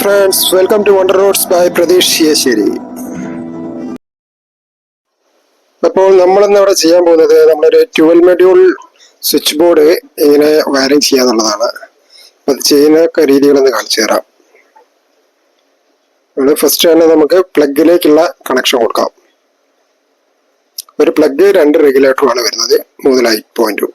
Friends welcome to wonder roads by Pratheesh Shiyasseri അപ്പോൾ നമ്മളിന്ന് ഇവിടെ ചെയ്യാൻ പോകുന്നത് നമ്മളൊരു ട്വൽ മെഡ്യൂൾ സ്വിച്ച് ബോർഡ് ഇങ്ങനെ വയറിംഗ് ചെയ്യാന്നുള്ളതാണ് അത് ചെയ്യുന്ന രീതികളൊന്ന് കാണിച്ചു തരാം. നമ്മൾ ഫസ്റ്റ് തന്നെ നമുക്ക് പ്ലഗിലേക്കുള്ള കണക്ഷൻ കൊടുക്കാം. ഒരു പ്ലഗ് രണ്ട് റെഗുലേറ്ററുമാണ് വരുന്നത്. മൂന്ന് ലൈറ്റ് പോയിന്റും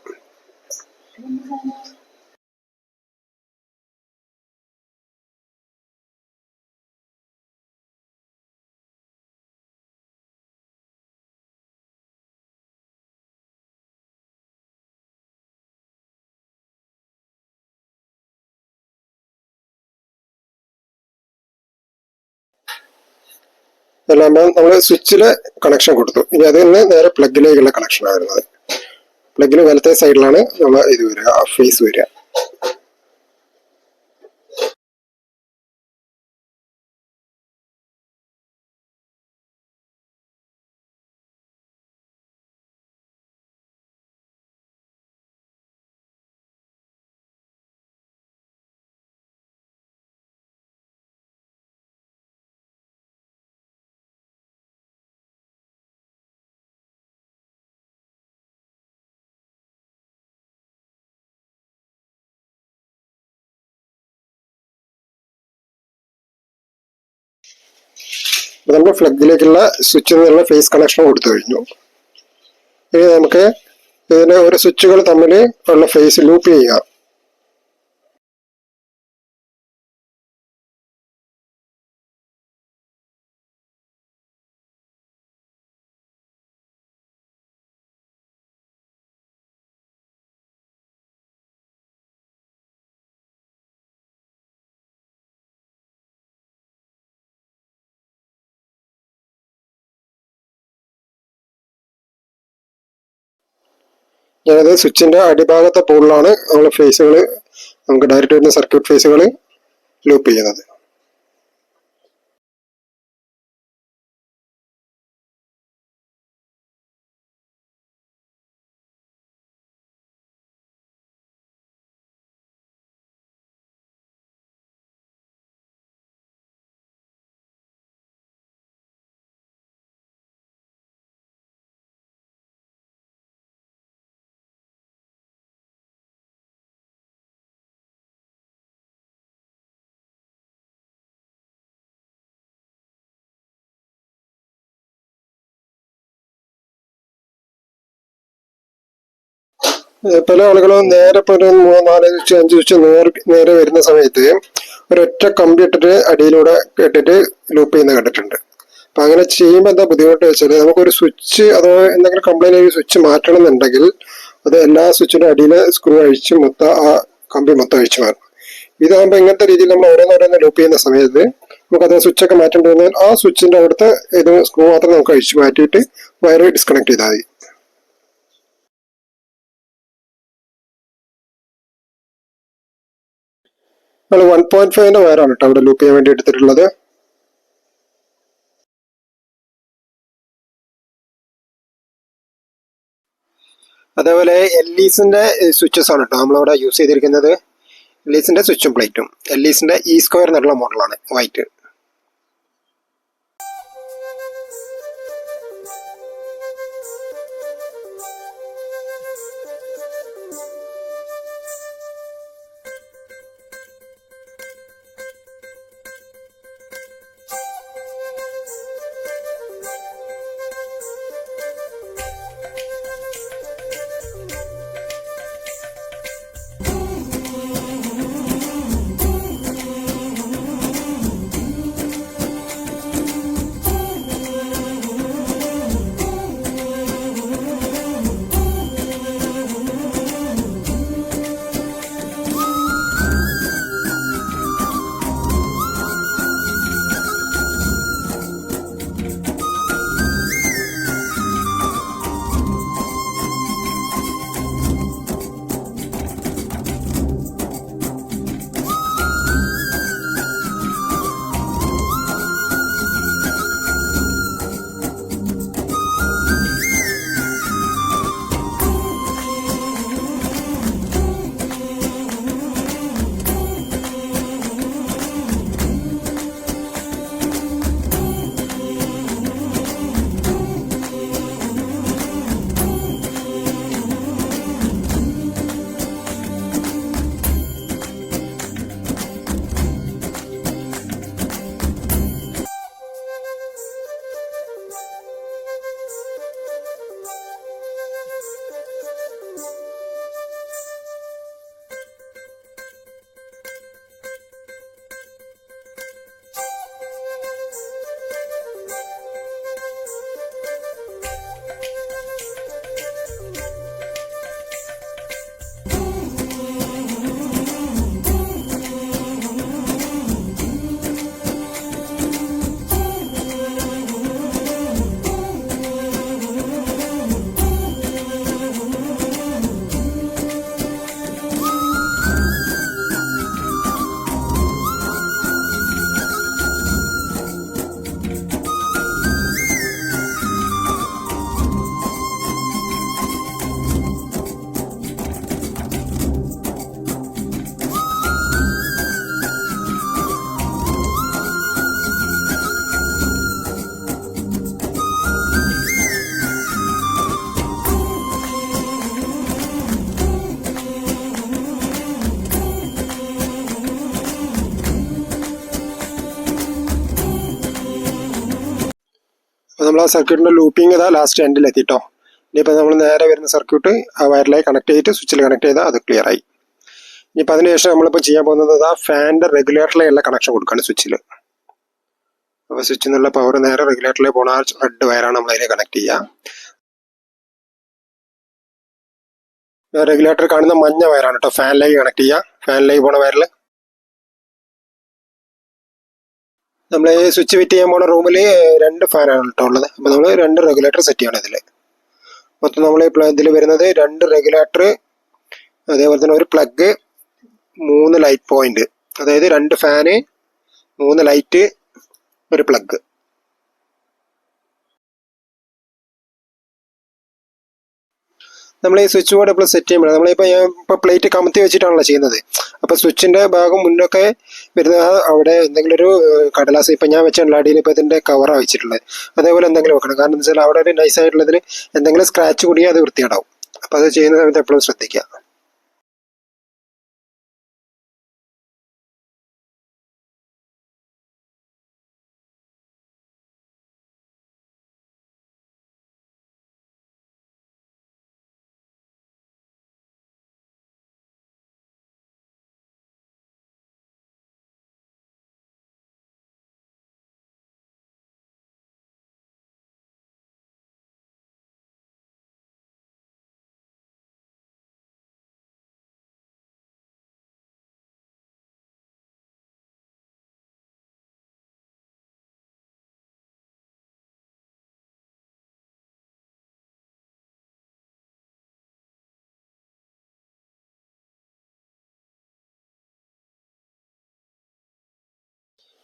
എല്ലാം നമ്മൾ സ്വിച്ചിലെ കണക്ഷൻ കൊടുത്തു. ഇനി അതിൽ നിന്ന് നേരെ പ്ലഗിലേക്കുള്ള കണക്ഷനാണ് വരുന്നത് പ്ലഗിന് വലത്തെ സൈഡിലാണ് നമ്മൾ ഇത് വരിക ഫേസ് വരിക. നമ്മൾ ഫ്ലഗിലേക്കുള്ള സ്വിച്ചിൽ നിന്നുള്ള ഫേസ് കണക്ഷൻ കൊടുത്തു കഴിഞ്ഞു. ഇനി നമുക്ക് ഇതിന് ഒരു സ്വിച്ചുകൾ തമ്മിൽ ഉള്ള ഫേസ് ലൂപ്പ് ചെയ്യുക. ഞാനത് സ്വിച്ചിന്റെ അടിഭാഗത്തെ പോളിലാണ് നമ്മൾ ഫേസുകൾ നമുക്ക് ഡയറക്റ്റ് വരുന്ന സർക്യൂട്ട് ഫേസുകൾ ലൂപ്പ് ചെയ്യുന്നത്. പല ആളുകളും നേരെ ഇപ്പോൾ ഒരു മൂന്ന് നാല് സ്വിച്ച് അഞ്ച് സ്വിച്ച് നേരെ നേരെ വരുന്ന സമയത്ത് ഒരൊറ്റ കമ്പി ഇട്ടിട്ട് അടിയിലൂടെ ഇട്ടിട്ട് ലൂപ്പ് ചെയ്യുന്ന കണ്ടിട്ടുണ്ട്. അപ്പൊ അങ്ങനെ ചെയ്യുമ്പോൾ എന്താ ബുദ്ധിമുട്ട് വെച്ചാൽ നമുക്കൊരു സ്വിച്ച് അതോ എന്തെങ്കിലും കംപ്ലൈന്റ് ആയി സ്വിച്ച് മാറ്റണം എന്നുണ്ടെങ്കിൽ അത് എല്ലാ സ്വിച്ചിന്റെ അടിയിൽ സ്ക്രൂ അഴിച്ച് മൊത്തം ആ കമ്പി മൊത്തം അഴിച്ചു മാറും. ഇതാകുമ്പോൾ ഇങ്ങനത്തെ രീതിയിൽ നമ്മൾ ഓരോന്നോരോന്ന് ലൂപ്പ് ചെയ്യുന്ന സമയത്ത് നമുക്ക് അത് സ്വിച്ചൊക്കെ മാറ്റേണ്ടി വന്നാൽ ആ സ്വിച്ചിന്റെ അവിടുത്തെ ഇത് സ്ക്രൂ മാത്രം നമുക്ക് അഴിച്ചു മാറ്റിയിട്ട് വയർ ഡിസ്കണക്ട് ചെയ്താൽ മതി. നമ്മൾ വൺ പോയിന്റ് ഫൈവിന്റെ വയറാണ് കേട്ടോ അവിടെ ലൂപ്പ് ചെയ്യാൻ വേണ്ടി എടുത്തിട്ടുള്ളത്. അതേപോലെ എൽ ഈസിന്റെ സ്വിച്ചസ് ആണ് കേട്ടോ നമ്മളവിടെ യൂസ് ചെയ്തിരിക്കുന്നത്. എൽ ഈസിന്റെ സ്വിച്ചും പ്ലേറ്റും എൽ ഇ സ്ക്വയർ എന്നുള്ള മോഡലാണ് വൈറ്റ് നമ്മൾ ആ സർക്യൂട്ടിന്റെ ലൂപ്പിംഗ് ഇതാ ലാസ്റ്റ് എൻഡിൽ എത്തിട്ടോ. ഇനിയിപ്പോൾ നമ്മൾ നേരെ വരുന്ന സർക്യൂട്ട് ആ വയറിലായി കണക്ട് ചെയ്തിട്ട് സ്വിച്ചിൽ കണക്ട് ചെയ്താൽ അത് ക്ലിയർ ആയി. ഇനിയിപ്പോൾ അതിനുശേഷം നമ്മളിപ്പോൾ ചെയ്യാൻ പോകുന്നത് ആ ഫാനിന്റെ റെഗുലേറ്ററിലുള്ള കണക്ഷൻ കൊടുക്കുകയാണ് സ്വിച്ചിൽ അപ്പോൾ സ്വിച്ചിൽ നിന്നുള്ള പവർ നേരെ റെഗുലേറ്ററിലേക്ക് പോണ ആ റെഡ് വയറാണ് നമ്മൾ അതിനെ കണക്ട് ചെയ്യുക റെഗുലേറ്റർ കാണുന്ന മഞ്ഞ വയറാണ് കേട്ടോ ഫാനിലേക്ക് കണക്ട് ചെയ്യുക ഫാനിലേക്ക് പോണ വയറിൽ നമ്മൾ സ്വിച്ച് ഫിറ്റ് ചെയ്യാൻ റൂമിൽ രണ്ട് ഫാനാണ് കേട്ടോ ഉള്ളത്. അപ്പോൾ നമ്മൾ രണ്ട് റെഗുലേറ്റർ സെറ്റ് ചെയ്യണം ഇതിൽ മൊത്തം നമ്മൾ ഇതിൽ വരുന്നത് രണ്ട് റെഗുലേറ്റർ അതേപോലെ തന്നെ ഒരു പ്ലഗ് മൂന്ന് ലൈറ്റ് പോയിന്റ് അതായത് രണ്ട് ഫാന് മൂന്ന് ലൈറ്റ് ഒരു പ്ലഗ് നമ്മൾ ഈ സ്വിച്ച് ബോർഡ് ഇപ്പോൾ സെറ്റ് ചെയ്യുമ്പോൾ നമ്മളിപ്പോൾ ഞാൻ ഇപ്പോൾ പ്ലേറ്റ് കമത്തി വെച്ചിട്ടാണല്ലോ ചെയ്യുന്നത്. അപ്പോൾ സ്വിച്ചിന്റെ ഭാഗം മുന്നൊക്കെ വരുന്ന അവിടെ എന്തെങ്കിലും ഒരു കടലാസ് ഇപ്പം ഞാൻ വെച്ചിട്ടുള്ള അടിയിൽ ഇപ്പോൾ ഇതിന്റെ കവറാണ് വെച്ചിട്ടുള്ളത്. അതേപോലെ എന്തെങ്കിലും വെക്കണം. കാരണം എന്താ വെച്ചാൽ അവിടെ ഒരു നൈസ് ആയിട്ടുള്ളതിൽ എന്തെങ്കിലും സ്ക്രാച്ച് കൂടിയാൽ അത് വൃത്തിയാടാവും അപ്പോൾ അത് ചെയ്യുന്ന സമയത്ത് എപ്പോഴും ശ്രദ്ധിക്കുക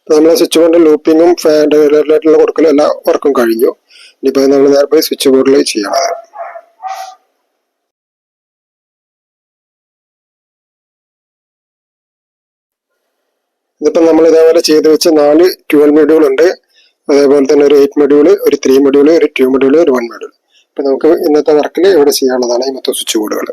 നമ്മൾ സ്വിച്ച് ബോർഡിന്റെ ലൂപ്പിങ്ങും ഫാൻ റെഗുലേറ്ററിലുള്ള കൊടുക്കലും എല്ലാ വർക്കും കഴിഞ്ഞു. ഇനിയിപ്പോൾ നമ്മൾ നേരെ സ്വിച്ച് ബോർഡിൽ ചെയ്യണം. ഇതിപ്പോൾ നമ്മൾ ഇതേപോലെ ചെയ്ത് വെച്ച് നാല് ട്വൽവ് മൊഡ്യൂൾ ഉണ്ട്. അതേപോലെ തന്നെ ഒരു എയ്റ്റ് മൊഡ്യൂൾ ഒരു ത്രീ മൊഡ്യൂൾ ഒരു ടു മൊഡ്യൂൾ ഒരു വൺ മൊഡ്യൂൾ ഇപ്പം നമുക്ക് ഇന്നത്തെ വർക്കിൽ ഇവിടെ ചെയ്യാനുള്ളതാണ് ഈ മൊത്തം സ്വിച്ച് ബോർഡുകൾ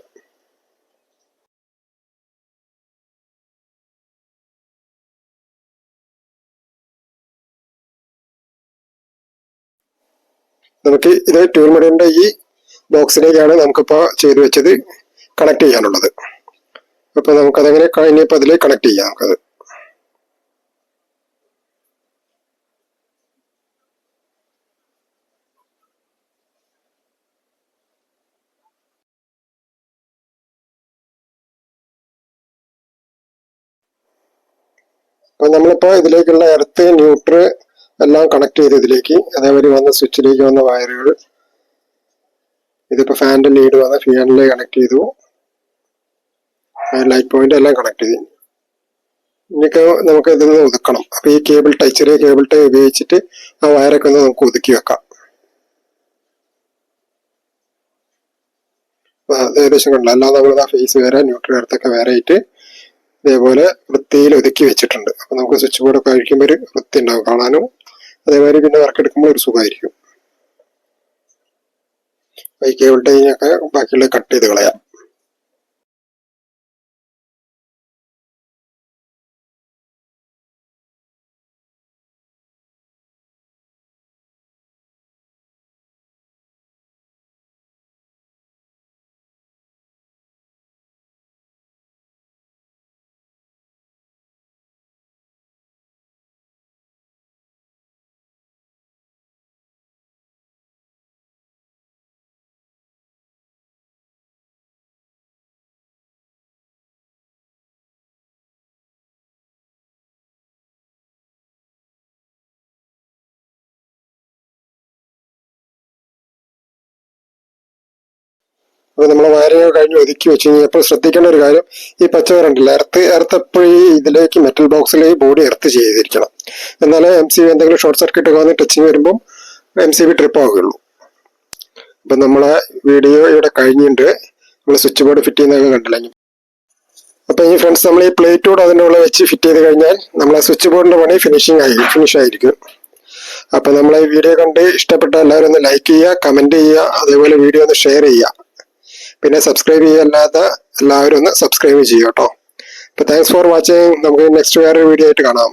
നമുക്ക് ഇത് മൊഡ്യൂളിന്റെ ഈ ബോക്സിലേക്കാണ് നമുക്കിപ്പോൾ ചെയ്തു വെച്ചത് കണക്ട് ചെയ്യാനുള്ളത്. അപ്പോൾ നമുക്കതെങ്ങനെ ഇനിയിപ്പോൾ അതിൽ കണക്ട് ചെയ്യാം നമുക്കത്. അപ്പൊ നമ്മളിപ്പോ ഇതിലേക്കുള്ള എർത്ത് ന്യൂട്ര് എല്ലാം കണക്ട് ചെയ്ത് ഇതിലേക്ക്. അതേപോലെ വന്ന സ്വിച്ചിലേക്ക് വന്ന വയറുകൾ ഇതിപ്പോൾ ഫാനിന്റെ ലീഡ് വന്ന ഫാനിലേക്ക് കണക്ട് ചെയ്തു. ലൈറ്റ് പോയിന്റ് എല്ലാം കണക്ട് ചെയ്തു. ഇനിയൊക്കെ നമുക്ക് ഇതിൽ നിന്ന് ഒതുക്കണം. അപ്പൊ ഈ കേബിൾ ടൈ ചെറിയ കേബിൾ ടൈ ഉപയോഗിച്ചിട്ട് ആ വയറൊക്കെ ഒന്ന് നമുക്ക് ഒതുക്കി വെക്കാം. ഏകദേശം കണ്ടില്ല? അല്ലാതെ നമ്മൾ ആ ഫേസ് വേറെ ന്യൂട്രൽ അടുത്തൊക്കെ വേറെ ആയിട്ട് ഇതേപോലെ വൃത്തിയിൽ ഒതുക്കി വെച്ചിട്ടുണ്ട്. അപ്പൊ നമുക്ക് സ്വിച്ച് ബോർഡ് ഒക്കെ അഴിക്കുമ്പോൾ ഒരു വൃത്തി ഉണ്ടാവും. കാണാനും അതേമാതിരി പിന്നെ വർക്ക് എടുക്കുമ്പോൾ ഒരു സുഖമായിരിക്കും. ഈ കേബിൾ ടൈനൊക്കെ ബാക്കിയുള്ള കട്ട് ചെയ്ത് കളയാം. അപ്പൊ നമ്മൾ വയറിങ് കഴിഞ്ഞ് ഒതുക്കി വെച്ച് കഴിഞ്ഞാൽ എപ്പോഴും ശ്രദ്ധിക്കേണ്ട ഒരു കാര്യം ഈ പച്ച കറണ്ടില്ല എർത്ത് എർത്ത് എപ്പോഴും ഇതിലേക്ക് മെറ്റൽ ബോക്സിൽ ഈ ബോഡി എർത്ത് ചെയ്തിരിക്കണം. എന്നാലേ എം സി ബി എന്തെങ്കിലും ഷോർട്ട് സർക്യൂട്ട് വന്ന് ടച്ചിങ് വരുമ്പം എം സി ബി ട്രിപ്പ് ആവുകയുള്ളൂ. അപ്പൊ നമ്മളെ വീഡിയോ ഇവിടെ കഴിഞ്ഞിട്ടുണ്ട്. നമ്മൾ സ്വിച്ച് ബോർഡ് ഫിറ്റ് ചെയ്യുന്നതൊക്കെ കണ്ടില്ല? അപ്പൊ ഈ ഫ്രണ്ട്സ് നമ്മൾ ഈ പ്ലേറ്റ് കൂടെ അതിന്റെ ഉള്ളിൽ വെച്ച് ഫിറ്റ് ചെയ്ത് കഴിഞ്ഞാൽ നമ്മളെ സ്വിച്ച് ബോർഡിന്റെ പണി ഫിനിഷിംഗ് ആയി ഫിനിഷ് ആയിരിക്കും. അപ്പൊ നമ്മളെ വീഡിയോ കണ്ട് ഇഷ്ടപ്പെട്ട എല്ലാവരും ഒന്ന് ലൈക്ക് ചെയ്യുക കമന്റ് ചെയ്യുക അതേപോലെ വീഡിയോ ഒന്ന് ഷെയർ ചെയ്യുക. പിന്നെ സബ്സ്ക്രൈബ് ചെയ്യാല്ലാത്ത എല്ലാവരും ഒന്ന് സബ്സ്ക്രൈബ് ചെയ്യുക കേട്ടോ. അപ്പൊ താങ്ക്സ് ഫോർ വാച്ചിങ് നമുക്ക് നെക്സ്റ്റ് വേറൊരു വീഡിയോ ആയിട്ട് കാണാം.